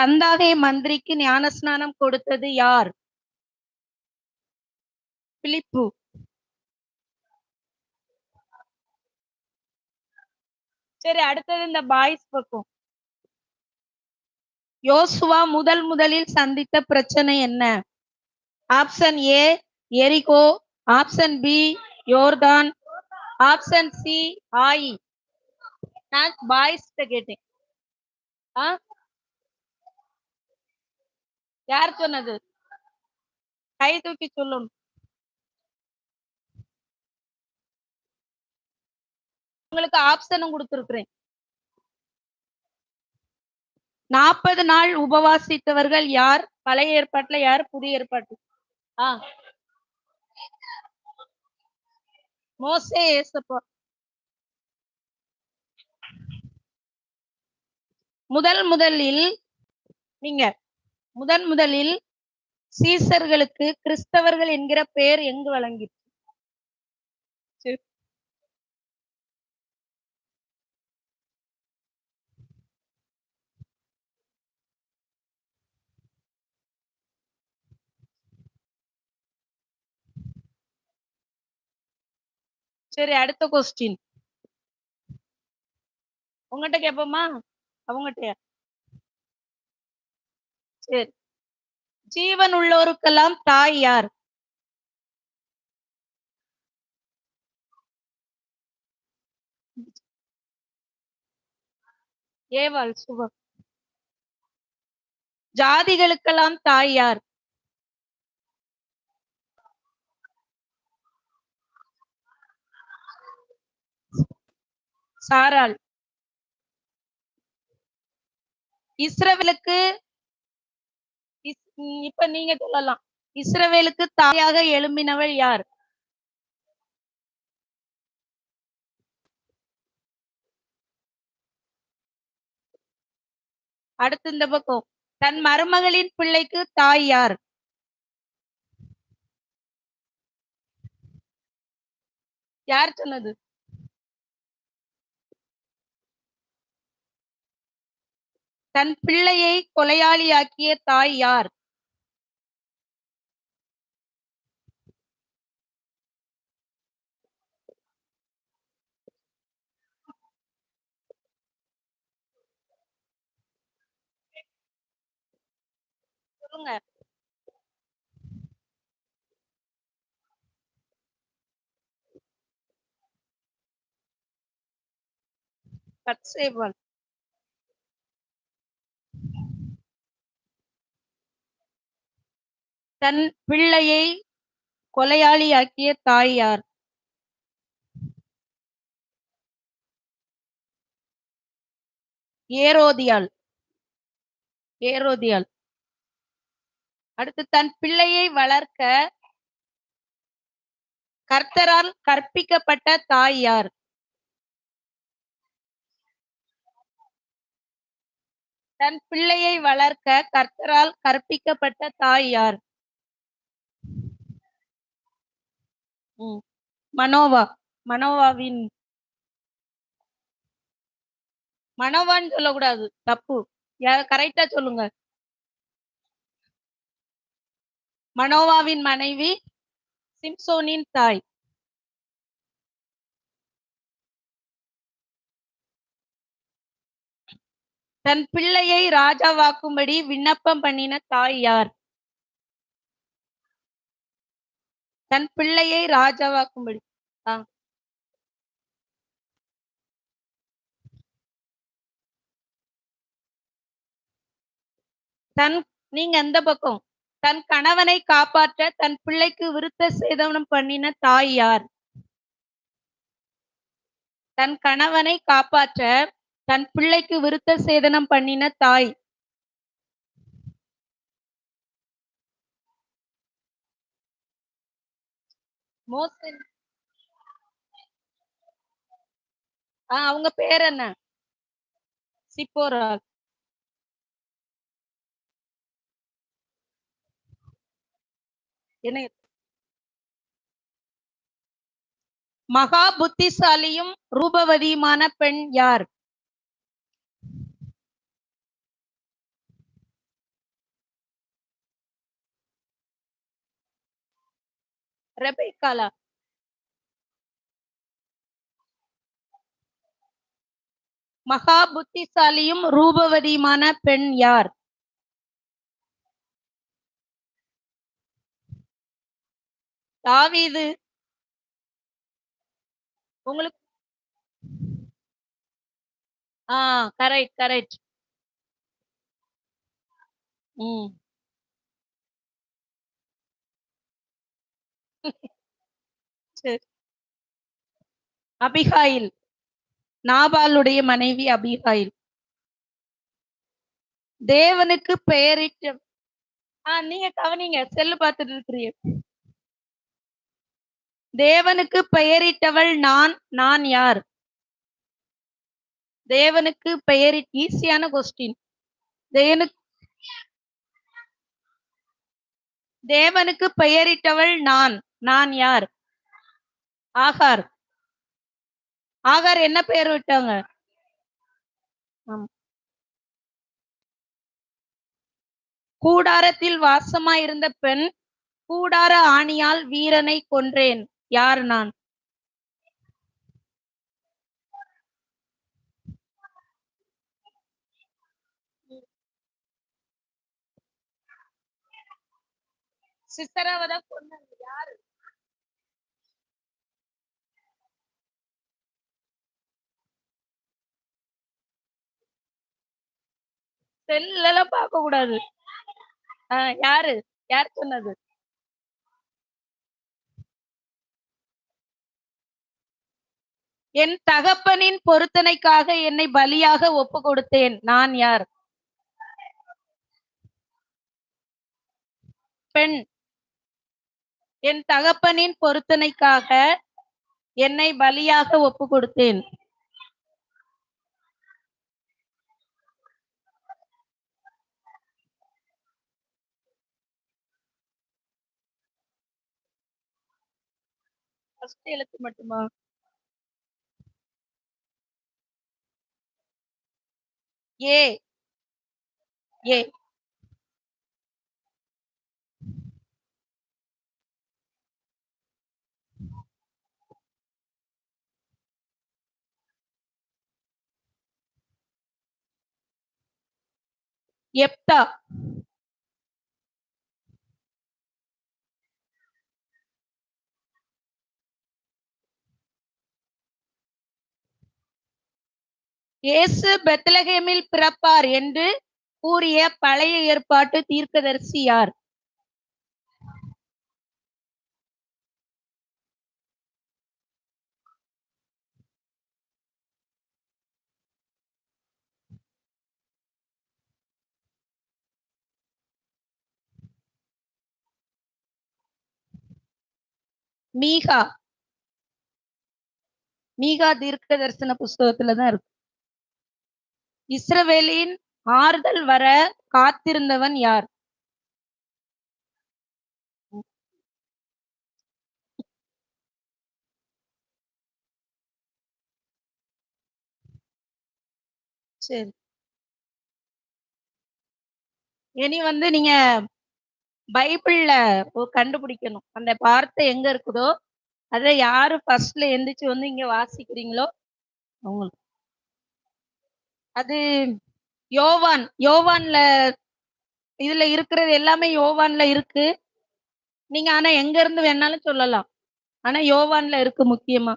கந்தாகை மந்திரிக்கு ஞானஸ்நானம் கொடுத்தது யார்? பிலிப்பு. சரி அடுத்தது இந்த பாய்ஸ் பக்கம். யோசுவா முதல் முதலில் சந்தித்த பிரச்சனை என்ன? ஆப்ஷன் ஏ எரிகோ. ஆப்ஷன் பி யோர்தான். ஆப்ஷன் சி ஆயி. நான் பாய்ஸ் கேட்டேன். ஆ? யார் சொன்னது? கை தூக்கி சொல்லணும் உங்களுக்கு ஆப்ஷனும் கொடுத்துருக்குறேன். நாற்பது நாள் உபவாசித்தவர்கள் யார்? பழைய ஏற்பாட்டுல யார்? புதிய ஏற்பாட்டு. ஆ. மோசே ஏசப்பா. முதல் முதலில் நீங்க. முதன் முதலில் சீசர்களுக்கு கிறிஸ்தவர்கள் என்கிற பெயர் எங்கு வழங்கிற்று சரி. அடுத்த கொஸ்டின் உங்ககிட்ட கேப்போமா அவங்ககிட்டயா சரி ஜீவன் உள்ளோருக்கெல்லாம் தாய் யார்? ஏவாள் சுபம். ஜாதிகளுக்கெல்லாம் தாய் யார்? சாராள். இஸ்ரவேலுக்கு இப்ப நீங்க சொல்லலாம். இஸ்ரவேலுக்கு தாயாக எழும்பினவள் யார்? அடுத்து இந்த பக்கம். தன் மருமகளின் பிள்ளைக்கு தாய் யார்? யார் சொன்னது? தன் பிள்ளையை கொலையாளியாக்கிய தாய் யார்? சொல்லுங்க. தன் பிள்ளையை கொலையாளியாக்கிய தாயார் ஏரோதியால் ஏரோதியாள். ஏரோதியாள். அடுத்து தன் பிள்ளையை வளர்க்க கர்த்தரால் கற்பிக்கப்பட்ட தாய் யார்? தன் பிள்ளையை வளர்க்க கர்த்தரால் கற்பிக்கப்பட்ட தாய் யார்? மனோவா. மனோவாவின் மனோவான்னு சொல்லக்கூடாது. தப்பு. கரெக்டா சொல்லுங்க. மனோவாவின் மனைவி சிம்சோனின் தாய். தன் பிள்ளையை ராஜாவாக்கும்படி விண்ணப்பம் பண்ணின தாய் யார்? தன் பிள்ளையை ராஜாவாக்கும்படி. ஆ. தன் நீங்க எந்த பக்கம்? தன் கணவனை காப்பாற்ற தன் பிள்ளைக்கு விருத்த சேதனம் பண்ணின தாய் யார்? தன் கணவனை காப்பாற்ற தன் பிள்ளைக்கு விருத்த சேதனம் பண்ணின தாய். மோசன். அவங்க பேர் என்ன? சிப்போரா மகா புத்திசாலியும் ரூபவதியுமான பெண் யார்? ரெபேக்காலா. மகா புத்திசாலியும் ரூபவதியுமான பெண் யார்? தாவீது. உங்களுக்கு ஆ கரெக்ட் கரெக்ட் ம். சரி. அபிகாயில். நாபாலுடைய மனைவி அபிகாயில். தேவனுக்கு பெயரிட்ட ஆஹ் நீங்க கவனிங்க செல்லு பார்த்துட்டு இருக்கிறீங்க. தேவனுக்கு பெயரிட்டவள் நான் நான் யார்? தேவனுக்கு பெயரி ஈஸியான கொஸ்டின் தேவனுக்கு தேவனுக்கு பெயரிட்டவள் நான் நான் யார்? ஆகார். ஆகார் என்ன பெயர் விட்டாங்க? கூடாரத்தில் வாசமாயிருந்த பெண் கூடார ஆணியால் வீரனை கொன்றேன். யார் நான்? சித்தராவதா கொன்னது யாரு? செல்ல எல்லாம் பார்க்க கூடாது. ஆஹ் யாரு? யார் சொன்னது? என் தகப்பனின் பொருத்தனைக்காக என்னை பலியாக ஒப்பு கொடுத்தேன் நான் யார்? பெண். என் தகப்பனின் பொருத்தனைக்காக என்னை பலியாக ஒப்பு கொடுத்தேன் ஃபர்ஸ்ட் எழுத்து மட்டுமா? ஏ ஏ எப்தா இயேசு பெத்லகேமில் பிறப்பார் என்று கூறிய பழைய ஏற்பாட்டு தீர்க்கதரிசி யார்? மீகா. மீகா தீர்க்க தரிசன புஸ்தகத்துல தான் இருக்கு. இஸ்ரவேலின் ஆறுதல் வர காத்திருந்தவன் யார்? சரி. இனி வந்து நீங்க பைபிள்ல கண்டுபிடிக்கணும். அந்த வார்த்தை எங்க இருக்குதோ அதை யாரு ஃபர்ஸ்ட்ல எந்திரிச்சு வந்து இங்க வாசிக்கிறீங்களோ அவங்களுக்கு அது யோவான் யோவான்ல இதுல இருக்கிறது எல்லாமே யோவான்ல இருக்கு. நீங்க ஆனா எங்க இருந்து வேணாலும் சொல்லலாம். ஆனா யோவான்ல இருக்கு முக்கியமா.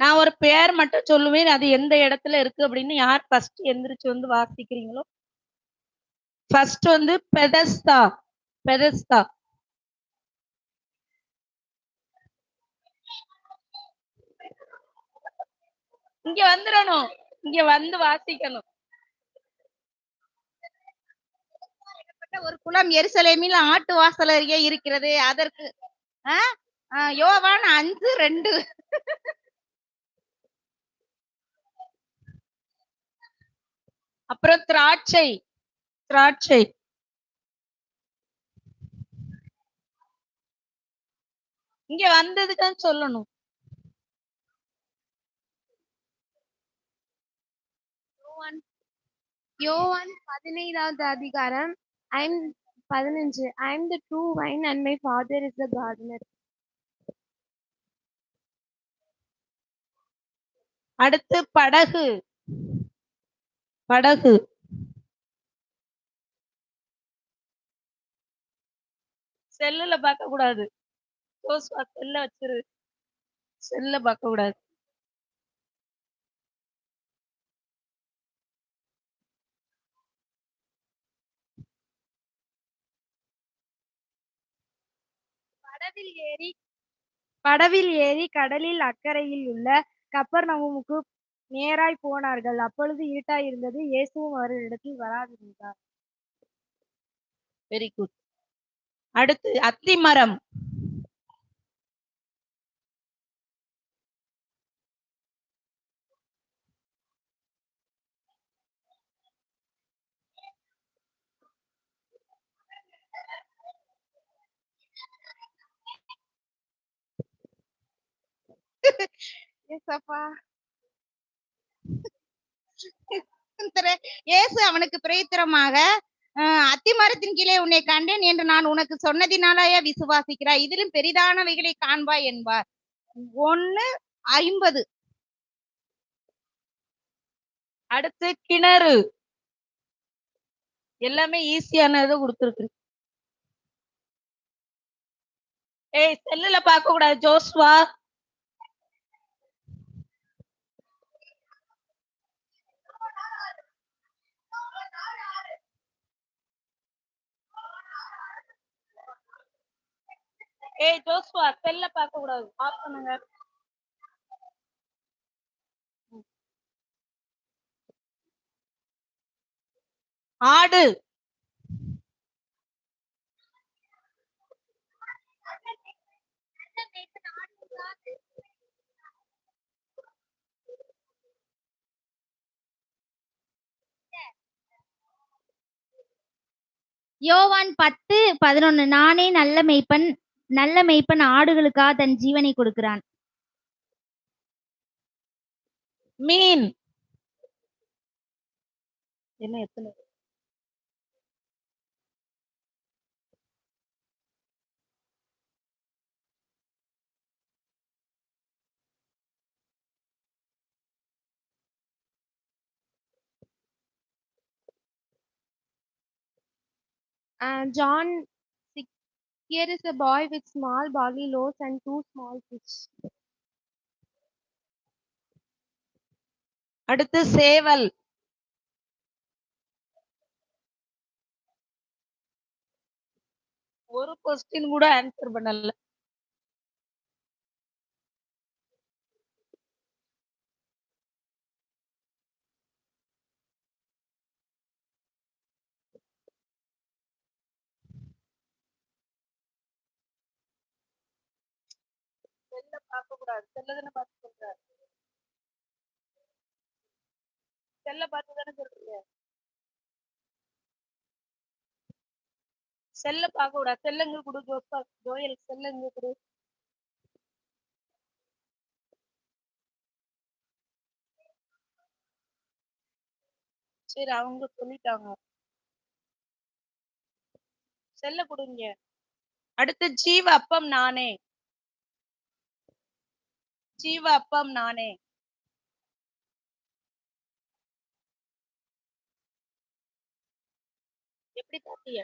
நான் ஒரு பேர் மட்டும் சொல்லுவேன் அது எந்த இடத்துல இருக்கு அப்படின்னு யார் ஃபர்ஸ்ட் எந்திரிச்சு வந்து வாசிக்கிறீங்களோ? ஃபர்ஸ்ட் வந்து பெதஸ்தா பெதஸ்தா. இங்க வந்துடணும் இங்க வந்து வாசிக்கணும். ஒரு குளம் எருசலேமில் ஆட்டு வாசல் அருகே இருக்கிறது. அதற்கு ஆ? ஆ, யோவான் அஞ்சு ரெண்டு. அப்புறம் திராட்சை. திராட்சை. இங்க வந்ததுதான் சொல்லணும். யோவான் யோவான் பதினைந்தாவது அதிகாரம் ஐம் பதினஞ்சு I am the true vine and my father is the gardener அடுத்து படகு. படகு. செல்லுல பார்க்க கூடாது செல்ல வச்சிரு. செல்ல பார்க்க கூடாது படவில் ஏறி படவில் ஏறி கடலில் அக்கறையில் உள்ள கப்பர்நகூமுக்கு நேராய் போனார்கள். அப்பொழுது இருட்டாய் இருந்தது. இயேசுவும் அவர்களிடத்தில் வராதிருந்தார். வெரி குட் அடுத்து அத்தி ஏசப்பா இயேசு அவனுக்கு பிரயுத்தரமாக அத்திமரத்தின் கீழே உன்னை கண்டேன் என்று நான் உனக்கு சொன்னதினாலயா விசுவாசிக்கிறாய். இதிலும் பெரிதானவைகளை காண்பாய் என்பார். ஒன்னு ஐம்பது. அடுத்து கிணறு. எல்லாமே ஈஸியானதை கொடுத்துருக்கு. ஏய் செல்லுல பார்க்க கூடாது ஜோஸ்வா. ஏய் ஜோஸ்வா செல்ல பார்க்க கூடாது. ஆஃப் பண்ணுங்க. ஆடு. யோவான் பத்து பதினொன்னு. நானே நல்ல மெய்ப்பன். நல்ல மேய்ப்பன் ஆடுகளுக்காக தன் ஜீவனை கொடுக்கிறான் மீன் என்ன எத்தனை John 6. Here is a boy with small barley loaves and two small fish. அடுத்து சேவல் ஒரு கொஸ்டின் கூட ஆன்சர் பண்ணல பார்க்க கூடாது செல்லதானே பார்த்து சொல்றாரு. செல்ல பார்த்து தானே சொல்றீங்க? செல்ல பார்க்க கூடாது செல்லங்க கொடு ஜோசா ஜோயல் செல்லங்க கொடு. சரி அவங்க சொல்லிட்டாங்க. செல்ல கொடுங்க. அடுத்து ஜீவ அப்பம் நானே. ஜீவ அப்பம் நானே. எப்படி தாத்திய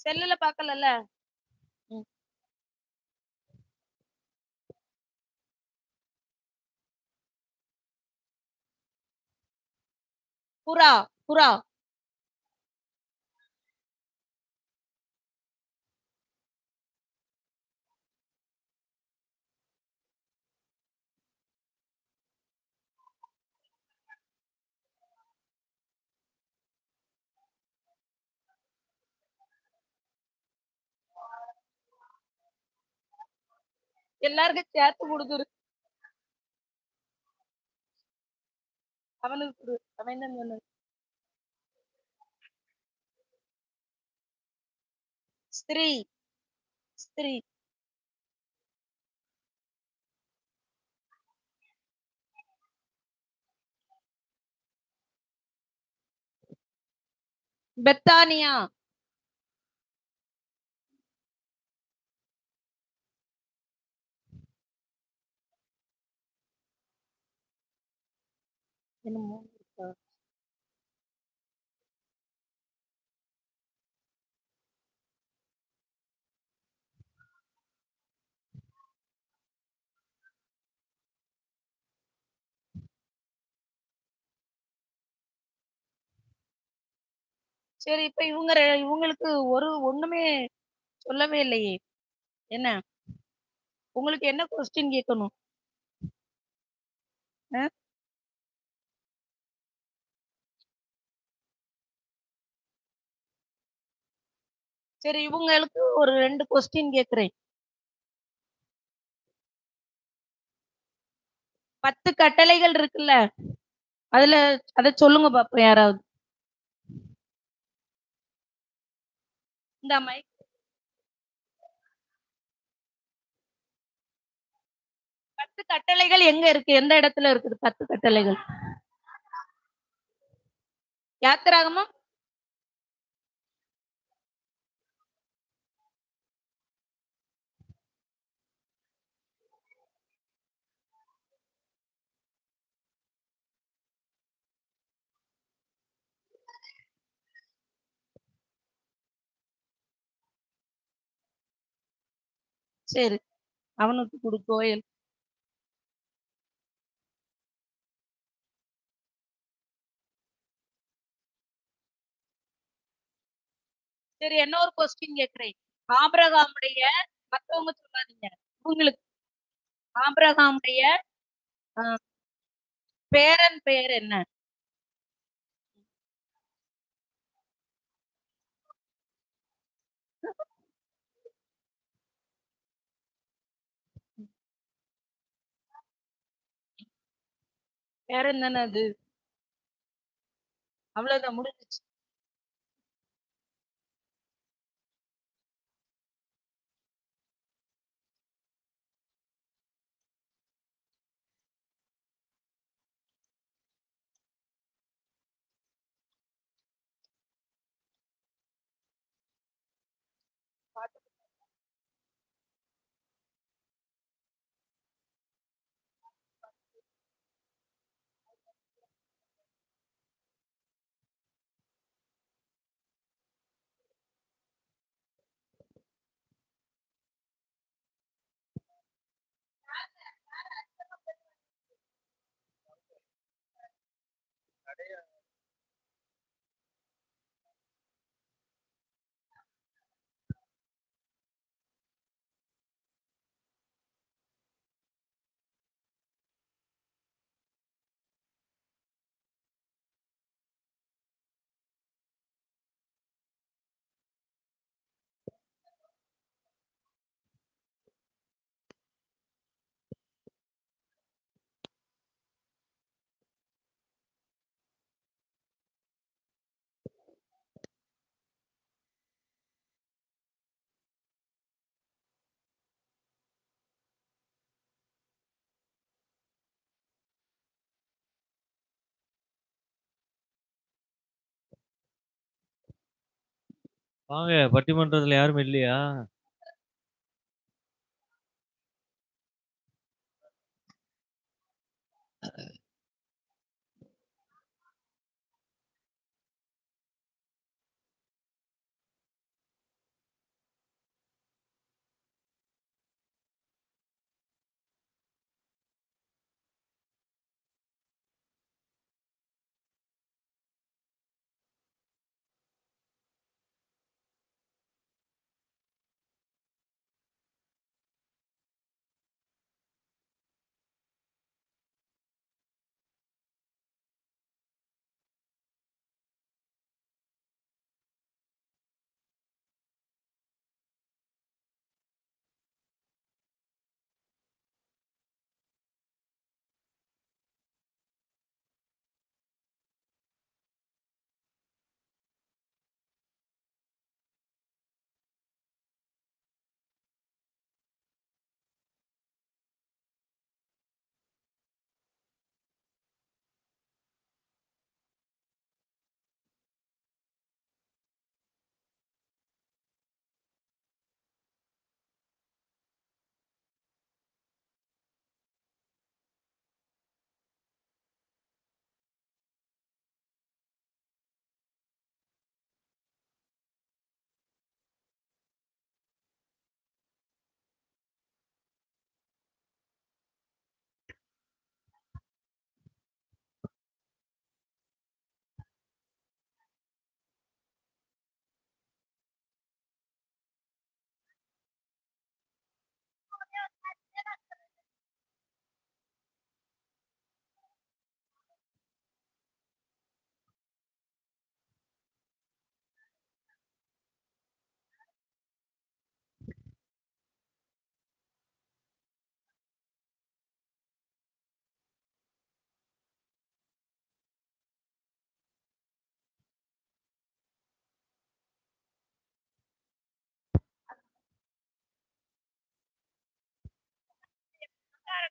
செல்லுல பாக்கலல்ல. புறா புறா. எல்லாருக்கும் சேர்த்து கொடுத்துரு அவனுக்கு கொடு அவன் தான் சொன்னது ஸ்திரீ ஸ்திரீ. பெத்தானியா. என்னமோ இருக்கா? சரி இப்ப இவங்க இவங்களுக்கு ஒரு ஒண்ணுமே சொல்லவே இல்லையே என்ன உங்களுக்கு என்ன கொஸ்டின் கேட்கணும் ஆ? சரி இவங்களுக்கு ஒரு ரெண்டு கொஸ்டின் கேக்குறேன் பத்து கட்டளைகள் இருக்குல்ல அதுல அத சொல்லுங்க பாப்போம் யாராவது. இந்த மைக் பத்து கட்டளைகள் எங்க இருக்கு? எந்த இடத்துல இருக்குது பத்து கட்டளைகள்? யாத்திராகமா சரி. அவனுக்கு கொடு கோயில் சரி என்ன ஒரு கொஸ்டின் கேக்குறேன் ஆபிரகாமுடைய மத்தவங்க சொல்லாதீங்க. உங்களுக்கு ஆபிரகாமுடைய பேரன் பெயர் என்ன? வேற என்னென்ன அது? அவ்வளவுதான் முடிஞ்சிச்சு. yeah. வாங்க பட்டிமன்றத்துல யாரும் இல்லையா?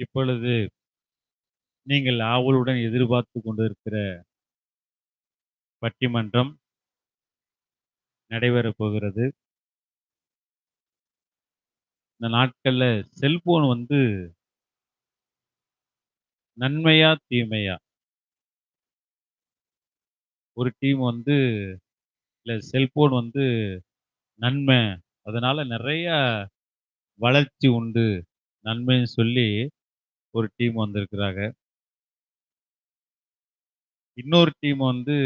இப்பொழுது நீங்கள் ஆவலுடன் எதிர்பார்த்து கொண்டிருக்கிற பட்டிமன்றம் நடைபெறப் போகிறது. இந்த நாட்கள்ல செல்போன் வந்து நன்மையா தீமையா? ஒரு டீம் வந்து இல்லை செல்போன் வந்து நன்மை. அதனால நிறைய வளர்ச்சி உண்டு. நன்மைன்னு சொல்லி ஒரு டீம் வந்திருக்கிறாங்க. இன்னொரு டீம் வந்து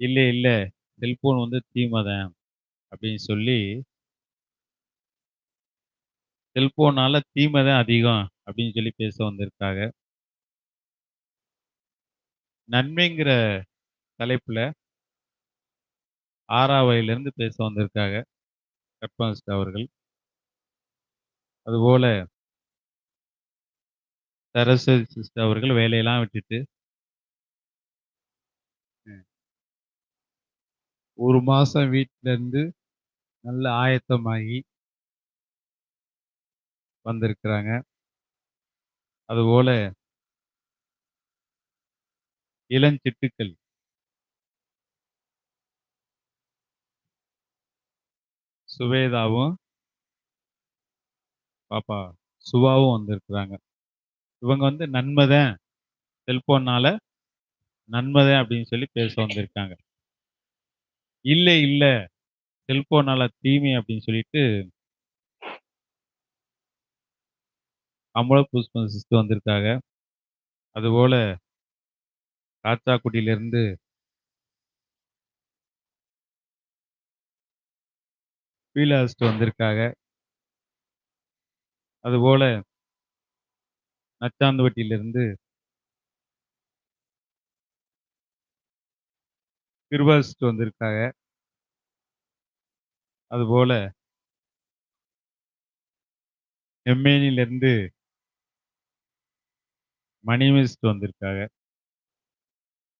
இல்லை இல்லை செல்போன் வந்து தீமை தான் அப்படின்னு சொல்லி செல்போனால தீமை தான் அதிகம் அப்படின்னு சொல்லி பேச வந்திருக்காங்க. நன்மைங்கிற தலைப்புல ஆறாவையிலிருந்து பேச வந்திருக்காங்க. கற்பனஸ்ட் அவர்கள். அதுபோல சரஸ்வதி சிஸ்டர் அவர்கள் வேலையெல்லாம் விட்டுட்டு ஒரு மாசம் வீட்டில இருந்து நல்ல ஆயத்தமாகி வந்திருக்கிறாங்க. அதுபோல இளஞ்சிட்டுக்கள் சுவேதாவும் பாப்பா சுபாவும் வந்திருக்கிறாங்க. இவங்க வந்து நன்மைதான் செல்போன்னால நன்மைதான் அப்படின்னு சொல்லி பேச வந்திருக்காங்க. இல்லை இல்லை செல்போனால தீமை அப்படின்னு சொல்லிட்டு அமல புஷ்பம் சிஸ்து வந்திருக்காங்க. அதுபோல காத்தாக்குடியிலிருந்து பீலாஸ்ட் வந்திருக்காங்க. அதுபோல நச்சாந்துவட்டியிலிருந்து கிருபாசிட்டு வந்திருக்காங்க. அதுபோல எம்மேனிலிருந்து மணிமிஸ்ட் வந்திருக்காங்க.